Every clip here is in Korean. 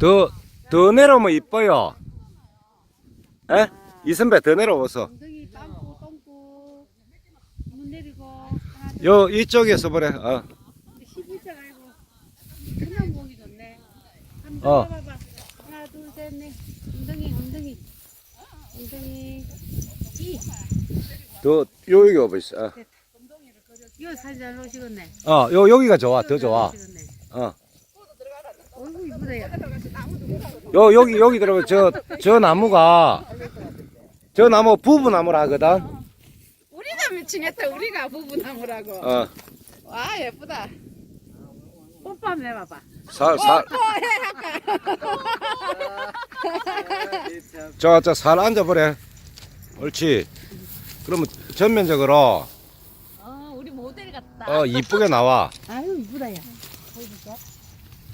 더, 더 내려오면 이뻐요. 에? 이선배 더 내려오서. 엉덩이 빵꾸 똥꾸 문 내리고 하나 요, 이쪽에서 보래. 어. 11자 알고 그냥 보기 좋네 한번 어. 하나 둘 셋 넷 엉덩이 엉덩이 엉덩이 이 더, 요, 여기 있어. 어. 이거 사진 잘 놓으시겠네 어, 요, 여기가 좋아. 더 좋아. 어. 어이구 이쁘다 야 요, 여기, 여기 들어가. 저, 저 나무가, 저 나무 부부 나무라 하거든. 우리가 미치겠다. 우리가 부부나무라고. 어. 와 예쁘다. 뽀뽀 한번 해봐봐 살, 살. 저, 저, 살 앉아보래. 옳지. 그러면 전면적으로, 어 우리 모델 같다. 어, 이쁘게 나와. 아유 이쁘다 야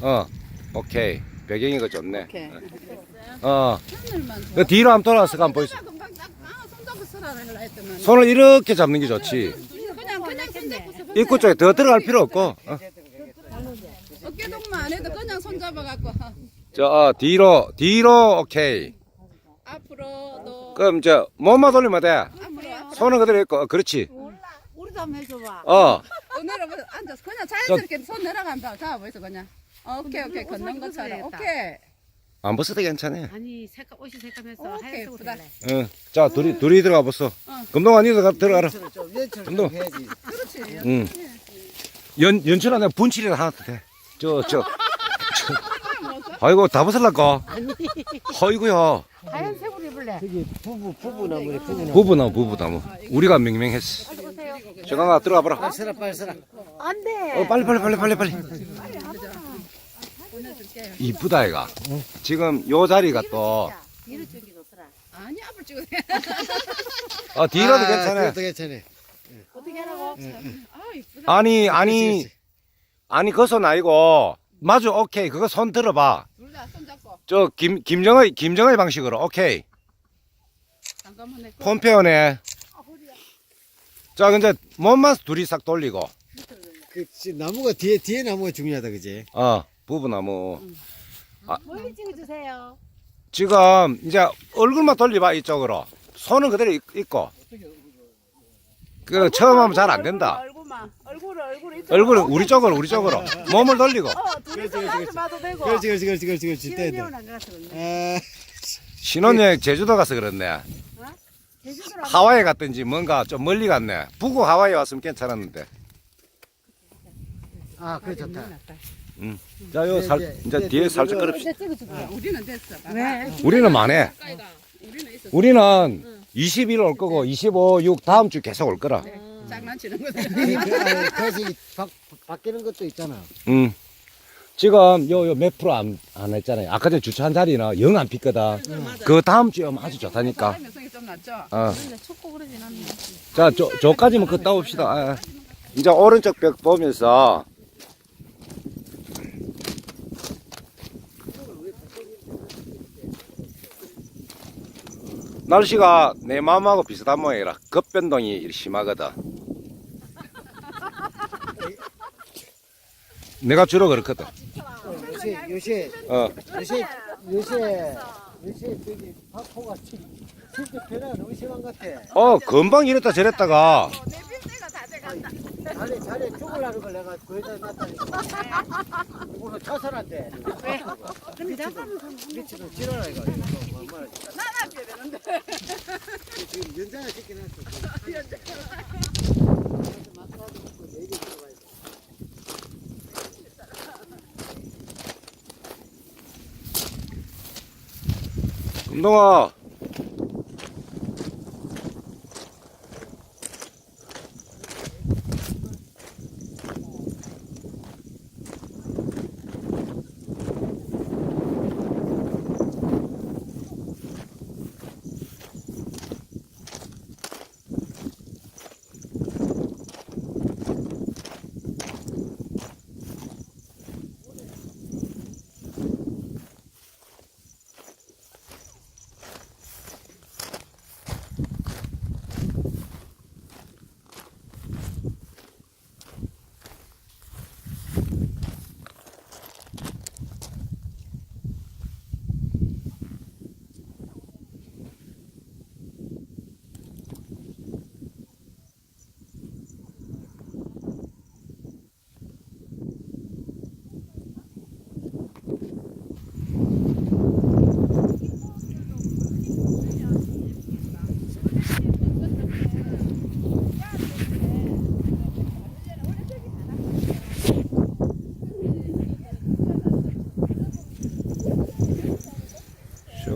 어, 오케이. 배경이가 좋네. 오케이. 어. 그 뒤로 한번 돌아서. 금방 딱 아, 손잡고 하려 했더만. 손을 이렇게 잡는 게 좋지. 그냥 그냥 손잡고 서 입구 쪽에 더 들어갈 필요 없고. 어. 어깨 동무 안 해도 그냥 손잡아 갖고 저, 어, 뒤로, 뒤로, 오케이. 앞으로도 그럼 저, 몸만 돌리면 돼. 앞으로 손은 그대로 있고, 어, 그렇지. 우리도 한번 해줘봐 어, 내려 앉아서 그냥 자연스럽게 손 내려간다. 잡아보이소 그냥. 어, 오케이 오케이 옷 걷는 입어서 것처럼. 오케이. 안 벗어도 괜찮아. 아니 색깔 옷이 색감해서 오케이, 하얀색으로 예쁘다. 할래 응. 자, 둘이, 둘이 들어가 보소. 금동아, 니도 가- 들어가라. 운동. 그렇지. 응. 연, 연출아, 내가 분칠이라 하나 더 돼. 저, 저, 저. 아이고, 다 벗을라까? 아이고야. 하얀색으로 입을래 저기 부부 부부나무래 부부나무 부부나무, 부부나무. 우리가 명명했어. 저강아, 들어가 보라. 빨리 서라 빨리 서라 안 돼 어, 빨리, 빨리, 빨리, 빨리, 빨리. 이쁘다, 이가. 지금 요 자리가 또, 좋더라 아니 앞을 찍어. 어, 뒤로도 아, 괜찮아. 그것도 괜찮아 어떻게 하라고 아 이쁘다. 아니, 아니. 아니, 그손 아니고, 마주, 오케이. 그거 손 들어봐. 둘 다 손 잡고. 저, 김, 김정의, 김정의 방식으로, 오케이. 잠깐만 내. 거. 폼페어네. 자, 근데 몸만 둘이 싹 돌리고, 그 지- 나무가 뒤에 뒤에 나무가 중요하다 그지 어, 부부나무. 멀리 찍어주세요 지금 이제 얼굴만 돌려봐, 이쪽으로. 손은 그대로 있, 있고. 그, 처음 하면 잘 안 된다. 얼굴만 얼굴을 얼굴을 이쪽으로 얼굴은 우리 쪽으로, 우리 쪽으로. 몸을 돌리고. 어 봐도 되고 그렇지 그렇지 그렇지 그렇지 그렇지 네, 네. 신혼여행 안 가서 아, 신혼여행 제주도 가서 그렇네. 제주도로 하와이 갔든지 뭔가 좀 멀리 갔네. 북구 하와이 왔으면 괜찮았는데. 아 그래 좋다 자, 요 살, 네, 이제 네, 뒤에 네, 살짝 네, 끌읍시다. 아, 우리는 됐어. 봐봐. 왜? 우리는 많네. 가까이 가. 우리는 있어. 우리는 20일 올 거고, 25, 6 다음 주 계속 올 거라. 장난치는 거다. 아, 다시 바, 바뀌는 것도 있잖아 음. 지금 요, 요 몇 프로 안, 안 했잖아요. 아까 전에 주차한 자리는 영안 pis거든. 그 다음 주에 오면 아주 좋다니까. 사람 명성이 좀 낮죠. 어. 자, 저, 저까지만 걷다 옵시다. 아, 이제 오른쪽 벽 보면서. 날씨가 내 마음하고 비슷한 모양이라 급변동이 심하거든. 내가 주로 그렇거든. 요새 요새 어. 요새 요새 요새 저기 파포가 진- 진짜 변화가 너무 심한 것 같아 어, 금방 이랬다 저랬다가. 자네 자네 죽으려는 걸 내가 거기다 놨다니까 오늘 자살한대 자살은 미치고 지랄아 이거 나나줘야 되는데 지금 연장을 찍긴 했어 금동아.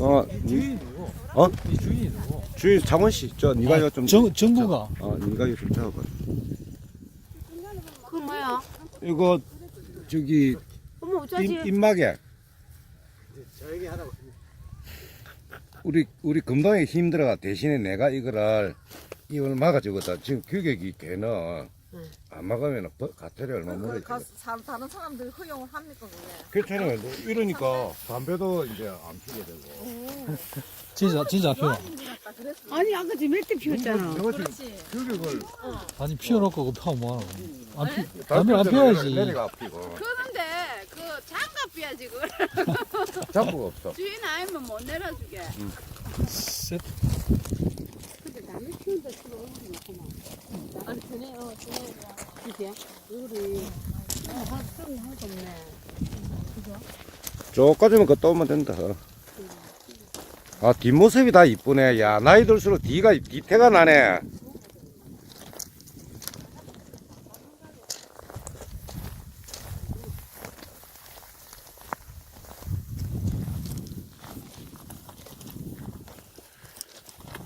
어? 이 주인이 누구? 주인 장원 씨, 저 네가 이거 좀 정, 정부가. 어, 네가 이거 좀 잡아봐. 그 뭐야? 이거 저기 어머 어쩌지? 입, 입막에 저에게 하라고. 우리 우리 금동에 힘들어가 대신에 내가 이거를 이걸 막아주거든. 지금 규격이 걔는 안 막으면 가태료 얼마 물어지. 그 가, 사, 다른 사람들이 허용을 합니까 그게? 괜찮아요. 이러니까 담배도 이제 안 피게 되고. 진짜, 진짜 피워. 아니 아까 지금 몇 대 피웠잖아. 내가 지금 그렇지. 규격을 아니, 피워놓고 그거 피워 뭐하노. 안 피, 담배 안 피워야지. 내가 피고 그런데 그 장갑이야 지금. 잡부가 없어. 주인 아니면 못 내려주게. 셋. 근데 남의 피운다 전에 저까지만 걷다 오면 된다. 아, 뒷모습이 다 이쁘네. 야, 나이 들수록 뒤가, 뒤태가 나네.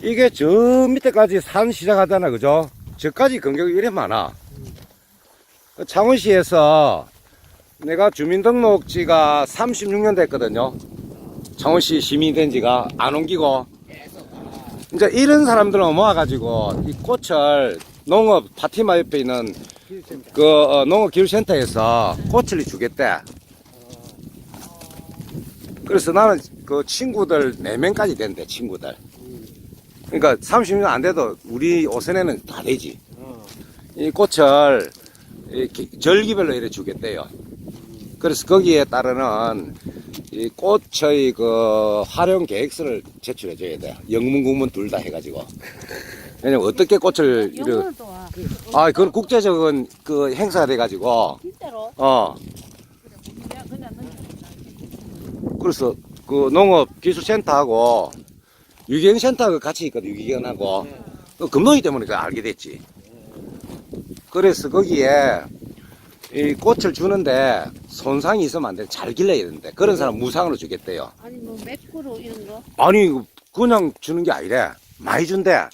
이게 저 밑에까지 산 시작하잖아, 그죠? 저까지 간격이 이래 많아. 창원시에서 내가 주민등록지가 36년 됐거든요. 창원시 시민이 된 지가 안 옮기고. 이제 이런 사람들을 모아가지고 이 꽃을 농업 파티마 옆에 있는 그 어, 농업기술센터에서 꽃을 주겠대. 그래서 나는 그 친구들 4명까지 된대, 친구들. 그러니까 30년 안 돼도 우리 오선에는 다 되지. 이 꽃을 이 기- 절기별로 이래 주겠대요. 그래서 거기에 따르는 이 꽃의 그 활용 계획서를 제출해 줘야 돼. 영문, 국문 둘 다 해가지고. 왜냐면 어떻게 꽃을 이래. 아, 그건 국제적인 그 행사가 돼가지고, 진짜로? 어. 그래서 그 농업 기술센터하고 유기견센터가 같이 있거든, 유기견하고. 그 금동이 때문에 그걸 알게 됐지. 그래서 거기에 이 꽃을 주는데 손상이 있으면 안 돼. 잘 길러야 되는데. 그런 사람 무상으로 주겠대요. 아니 뭐 맥구로 이런 거? 아니, 그냥 주는 게 아니래. 많이 준대.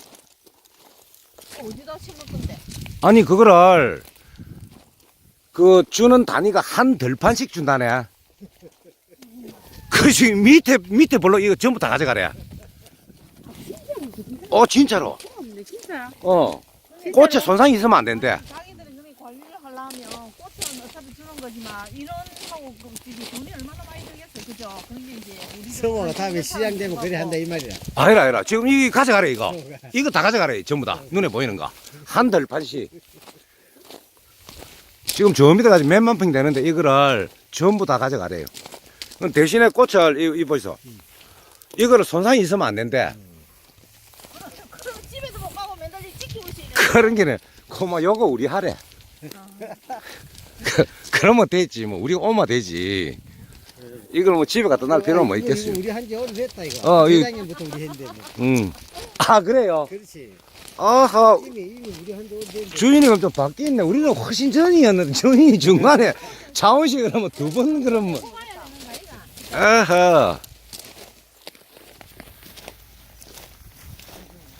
어디다 심을 건데? 아니, 그거를 그 주는 단위가 한 덜판씩 준다네. 그래서 밑에, 밑에 볼로 이거 전부 다 가져가래. 어, 진짜로. 없네 진짜. 어. 꽃에 손상이 있으면 안 된대. 자기들이 그렇게 관리를 하려면 꽃은 어차피 주는 거지만 이런 하고 그 집이 돈이 얼마나 많이 들겠어, 그죠? 그게 이제 우리 성호가 다음에 시장 되면 그래 한다 이 말이야. 아니라, 아니라. 지금 이 가져가래, 이거. 이거 다 가져가래, 전부 다. 눈에 보이는 거. 한 덜판씩. 지금 저 밑에까지 몇만 평 되는데 이거를 전부 다 가져가래요. 그럼 대신에 꽃을, 이, 이 보이소. 이거를 손상이 있으면 안 된대. 그럼 집에도 못 가고 맨날 지키고 있어야 돼. 그런 게는, 고마, 요거 우리 하래. 그, 그러면 되지, 뭐. 우리 오면 되지. 이걸 뭐 집에 갖다 놔 필요는 뭐 있겠습니까? 우리 한지 오래됐다 이거. 어, 이거- 회장님부터 우리 했는데. 뭐. 음. 아, 그래요? 그렇지. 아하, 이미 이미 우리 한지 오래됐는데. 주인이 좀 바뀌었네. 우리는 훨씬 전이었는데, 주인이 중간에 자원식 그러면 두 번 그러면. 아하.